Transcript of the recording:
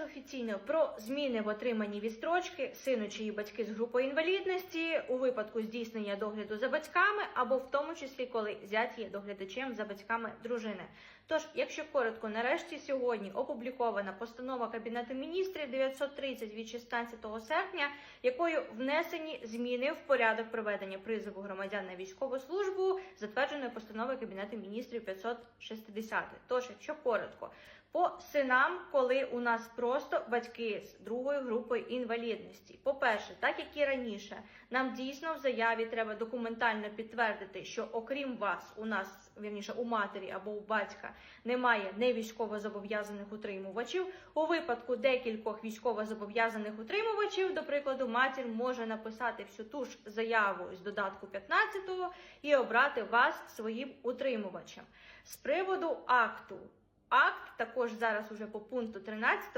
також офіційно про зміни в отриманні відстрочки сину чиї батьки з групою інвалідності у випадку здійснення догляду за батьками, або в тому числі, коли зять є доглядачем за батьками дружини. Тож, якщо коротко, нарешті сьогодні опублікована постанова Кабінету міністрів 930 від 16 серпня, якою внесені зміни в порядок проведення призову громадян на військову службу, затвердженої постановою Кабінету міністрів 560. Тож, якщо коротко, по синам, коли у нас просто батьки з другою групою інвалідності. По-перше, так як і раніше, нам дійсно в заяві треба документально підтвердити, що окрім вас, у нас вірніше у матері або у батька немає не військовозобов'язаних утримувачів. У випадку декількох військовозобов'язаних утримувачів, до прикладу, матір може написати всю ту ж заяву з додатку 15 і обрати вас своїм утримувачем. З приводу акту. Акт також зараз уже по пункту 13